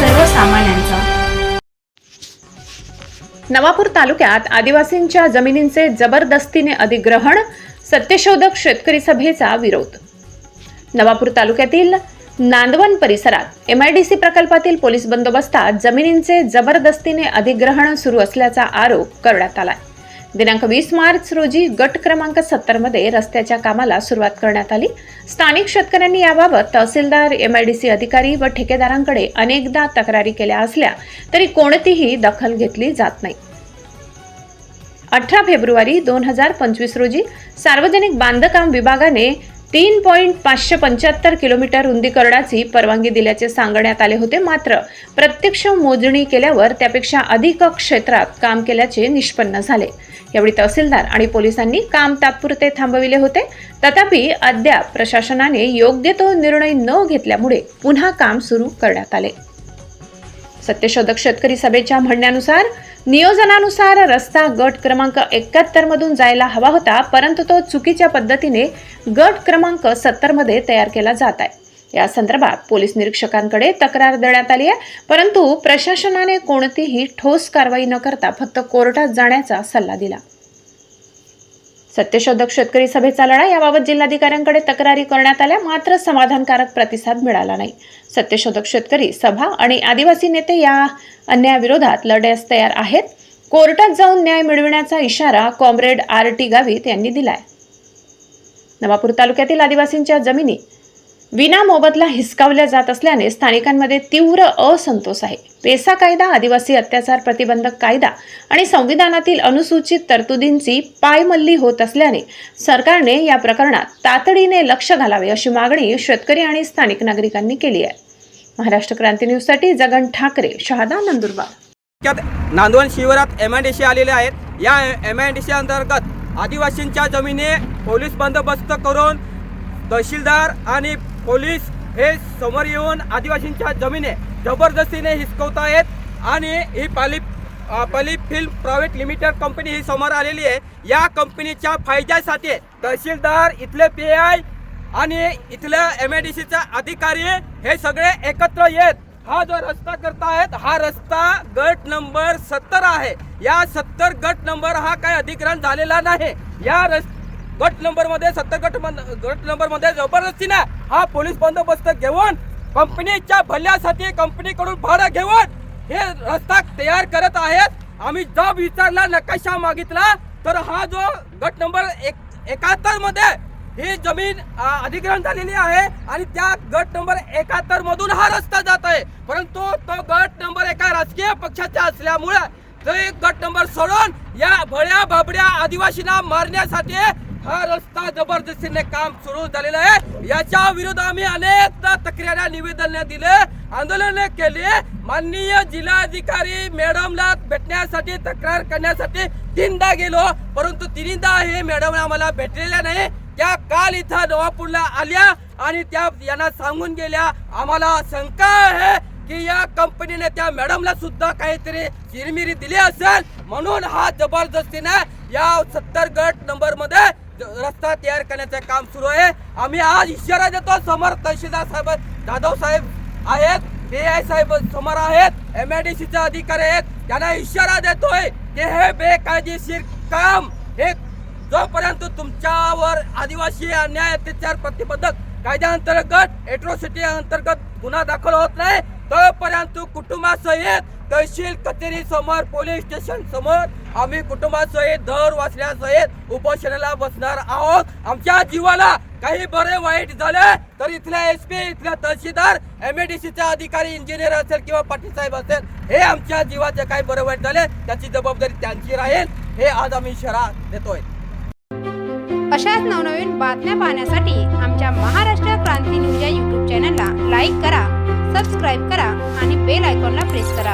सर्वसामान्यांचा. नवापूर तालुक्यात आदिवासींच्या जमिनींचे जबरदस्तीने अधिग्रहण सत्यशोधक शेतकरी सभेचा विरोध. नवापूर तालुक्यातील नांदवन परिसरात एमआयडीसी प्रकल्पातील पोलीस बंदोबस्तात जमिनींचे जबरदस्तीने अधिग्रहण सुरू असल्याचा आरोप करण्यात आलाय. दिनांक वीस मार्च रोजी गट क्रमांक सत्तरमध्ये रस्त्याच्या कामाला सुरुवात करण्यात आली. स्थानिक शेतकऱ्यांनी याबाबत तहसीलदार एम आय डी सी अधिकारी व ठेकेदारांकडे अनेकदा तक्रारी केल्या असल्या तरी कोणतीही दखल घेतली जात नाही. अठरा फेब्रुवारी दोन हजार पंचवीस रोजी सार्वजनिक बांधकाम विभागाने तीन पॉईंट पाचशे पंच्याहत्तर किलोमीटर रुंदीकरणाची परवानगी दिल्याचे सांगण्यात आले होते. मात्र प्रत्यक्ष मोजणी केल्यावर त्यापेक्षा अधिक क्षेत्रात काम केल्याचे निष्पन्न झाले. यावेळी तहसीलदार आणि पोलिसांनी काम तात्पुरते थांबविले होते. तथापि अद्याप प्रशासनाने योग्य तो निर्णय न घेतल्यामुळे पुन्हा काम सुरू करण्यात आले. सत्यशोधक शेतकरी सभेच्या म्हणण्यानुसार नियोजनानुसार रस्ता गट क्रमांक एकाहत्तर मधून जायला हवा होता परंतु तो चुकीच्या पद्धतीने गट क्रमांक सत्तरमध्ये तयार केला जात आहे. या संदर्भात पोलीस निरीक्षकांकडे तक्रार देण्यात आली आहे. परंतु प्रशासनाने कोणतीही ठोस कारवाई न करता फक्त कोर्टात जाण्याचा सल्ला दिला. सत्यशोधक शेतकरी सभेचा लढा याबाबत जिल्हाधिकाऱ्यांकडे तक्रारी करण्यात आल्या. मात्र समाधानकारक प्रतिसाद मिळाला नाही. सत्यशोधक शेतकरी सभा आणि आदिवासी नेते या अन्यायाविरोधात लढ्यास तयार आहेत. कोर्टात जाऊन न्याय मिळविण्याचा इशारा कॉम्रेड आर टी गावित यांनी दिलाय. नवापूर तालुक्यातील आदिवासींच्या जमिनी विना मोबदला हिसकावल्या जात असल्याने स्थानिकांमध्ये तीव्र असंतोष आहे. पेसा कायदा आदिवासी अत्याचार प्रतिबंधक कायदा आणि संविधानातील अनुसूचित तरतुदींची पायमल्ली होत असल्याने सरकारने या प्रकरणात तातडीने लक्ष घालावे अशी मागणी शेतकरी आणि स्थानिक नागरिकांनी केली आहे. महाराष्ट्र क्रांती न्यूजसाठी जगन ठाकरे शहादा नंदुरबार. तालुक्यात नांदवण शिवारात एम आय डी सी आलेले आहेत. या एम आय डी सी अंतर्गत आदिवासींच्या जमिनी पोलीस बंदोबस्त करून तहसीलदार आणि पोलीस हे समोर येऊन आदिवासींच्या जमिनी जबरदस्तीने हिसकवत आहेत आणि ही Pali Pali film private limited company ही समोर आलेली आहे. या कंपनीच्या फायद्यासाठी तहसीलदार इथले पी आय आणि इथल्या एम आय डी सीचा अधिकारी हे सगळे एकत्र येत. हा जो रस्ता करतायत हा रस्ता गट नंबर सत्तर आहे. या सत्तर गट नंबर हा काय अधिग्रहण झालेला नाही. या रस्ता गट नंबरमध्ये सत्तर गट गट नंबरमध्ये जबरदस्तीने हा पोलीस बंदोबस्त घेऊन कंपनीच्या भल्यासाठी कंपनीकडून भाडं घेऊन हे रस्ता तयार करत आहेत. आम्ही जब विचारला नकाशा मागितला तर हा जो गट नंबर एक एकाहत्तरमध्ये ही जमीन अधिग्रहण झालेली आहे आणि त्या गट नंबर एकाहत्तर मधून हा रस्ता जात आहे. परंतु तो गट नंबर एका राजकीय पक्षाचा असल्यामुळे तो एक गट नंबर सोडून या भळ्या बाबड्या आदिवासींना मारण्यासाठी हा रस्ता जबरदस्तीने काम सुरू झालेलं आहे. याच्या विरुद्ध आम्ही अनेकदा तक्राऱ्या निवेदन दिले. आंदोलन केले. माननीय जिल्हाधिकारी मॅडमला भेटण्यासाठी तक्रार करण्यासाठी तीनदा गेलो. परंतु तिन्हीदा हे मॅडम आम्हाला भेटलेल्या नाही. त्या काल इथं नवापूरला आल्या आणि त्या यांना सांगून गेल्या. आम्हाला शंका आहे की या कंपनीने त्या मॅडमला सुद्धा काहीतरी चिरमिरी दिली असेल. म्हणून हा जबरदस्तीने या सत्तर गट नंबरमध्ये रस्ता तयार करण्याचं काम सुरू आहे. आम्ही आज इशारा देतो समोर तहसीलदार साहेब जाधव साहेब आहेत ए आय साहेब समोर आहेत एम आय डी सीचे अधिकारी आहेत त्यांना इशारा देतोय की हे बेकायदेशीर काम हे जोपर्यंत तुमच्यावर आदिवासी अन्याय अत्याचार प्रतिबंधक कायद्याअंतर्गत एट्रोसिटी अंतर्गत गुन्हा दाखल होत नाही तोपर्यंत कुटुंबासहित तहसील कचेरी समोर पोलीस स्टेशन समोर आम्ही कुटुंबासहित दर वाचल्यासहित उपोषणाला बसणार आहोत. आमच्या जीवाला काही बरे वाईट झाले तर इथल्या एस पी इथल्या तहसीलदार एम चे अधिकारी इंजिनियर असेल किंवा पाटील साहेब असेल हे आमच्या जीवाचे काही बरे वाईट झाले त्याची जबाबदारी त्यांची राहील. हे आज आम्ही इशारा देतोय. अशाच नवनवीन बातम्या पाहण्यासाठी आमच्या महाराष्ट्र क्रांती न्यूज या यूट्यूब चॅनलला लाईक करा सबस्क्राईब करा आणि बेल आयकॉनला प्रेस करा.